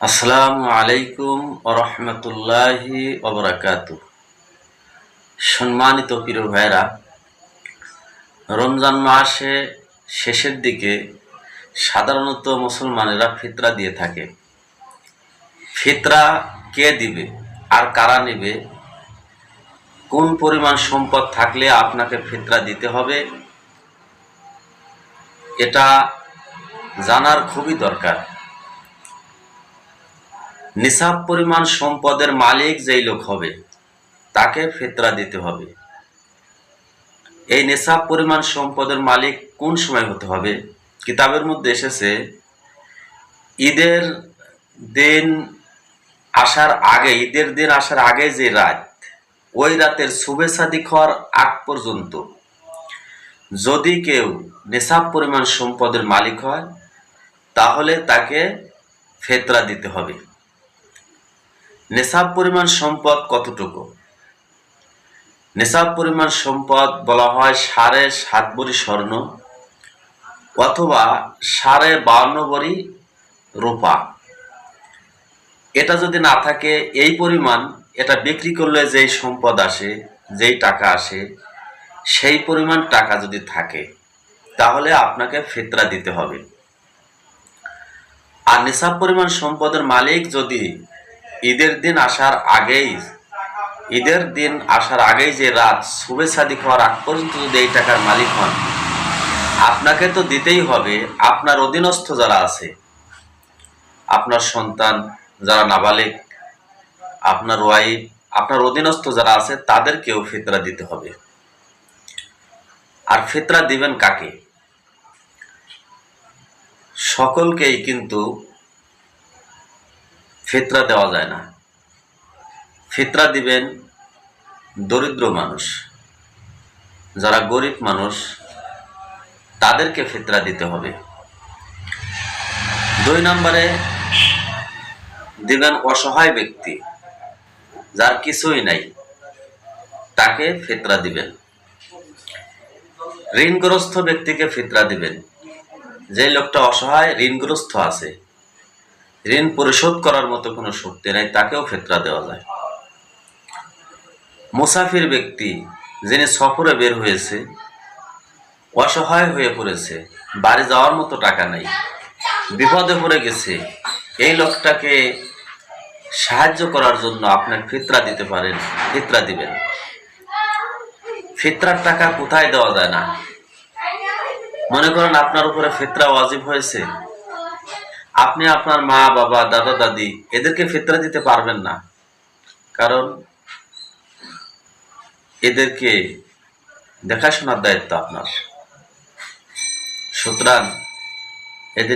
আসসালামু আলাইকুম রহমতুল্লাহি ওবরাকাত সম্মানিত প্রিয় ভাইরা রমজান মাসে শেষের দিকে সাধারণত মুসলমানেরা ফিতরা দিয়ে থাকে। ফিতরা কে দিবে, আর কারা নেবে, কোন পরিমাণ সম্পদ থাকলে আপনাকে ফিতরা দিতে হবে, এটা জানার খুবই দরকার। নিসাব পরিমাণ সম্পদের মালিক যেই লোক হবে, তাকে ফেতরা দিতে হবে। এই নিসাব পরিমাণ সম্পদের মালিক কোন সময় হতে হবে? কিতাবের মধ্যে এসেছে, ঈদের দিন আসার আগে, ঈদের দিন আসার আগে যে রাত, ওই রাতের শুভেচ্ছা হওয়ার আগ পর্যন্ত। যদি কেউ নেশাব পরিমাণ সম্পদের মালিক হয়, তাহলে তাকে ফেতরা দিতে হবে। নেশাব পরিমাণ সম্পদ কতটুকু? নেশাব পরিমাণ সম্পদ বলা হয় সাড়ে সাত বড়ি স্বর্ণ অথবা সাড়ে বাউন্ন বড়ি রূপা। এটা যদি না থাকে, এই পরিমাণ এটা বিক্রি করলে যেই সম্পদ আসে, যেই টাকা আসে, সেই পরিমাণ টাকা যদি থাকে, তাহলে আপনাকে ফিতরা দিতে হবে। আর নিসাব পরিমাণ সম্পদের মালিক যদি ঈদের দিন আসার আগেই, ঈদের দিন আসার আগেই যে রাত শুভেচ্ছা দিক হওয়ার আগ পর্যন্ত যদি এই টাকার মালিক হন, আপনাকে তো দিতেই হবে, আপনার অধীনস্থ যারা আছে, আপনার সন্তান যারা নাবালিক, আপনার ওয়াইফ, আপনার অধীনস্থ যারা আছে, তাদেরকেও ফিতরা দিতে হবে। আর ফিতরা দিবেন কাকে? সকলকেই কিন্তু ফিতরা দেওয়া যায় না। ফিতরা দিবেন দরিদ্র মানুষ। যারা গরিব মানুষ, তাদেরকে ফিতরা দিতে হবে। দুই নম্বরে দিবেন অসহায় ব্যক্তি, যার কিছুই নাই, তাকে ফিতরা দিবেন। ঋণগ্রস্ত ব্যক্তিকে ফিতরা দিবেন। যে লোকটা অসহায়, ঋণগ্রস্ত আছে ঋণ পরিশোধ করার মতো কোনো শক্তি নাই, তাকেও ফেতরা দেওয়া যায়। মুসাফির ব্যক্তি যিনি সফরে বের হয়েছে, অসহায় হয়ে পড়েছে, বাড়ি যাওয়ার মতো টাকা নাই, বিপদে পড়ে গেছে, এই লোকটাকে সাহায্য করার জন্য আপনার ফিতরা দিতে পারেন, ফিতরা দিবেন। ফিতরার টাকা কোথায় দেওয়া যায় না? মনে করেন আপনার উপরে ফিতরা ওয়াজিব হয়েছে? আপনি আপনার মা, বাবা, দাদা, দাদি এদেরকে ফিতরা দিতে পারবেন না। কারণ এদেরকে দেখাশোনার দায়িত্ব আপনার। সুতরাং এদের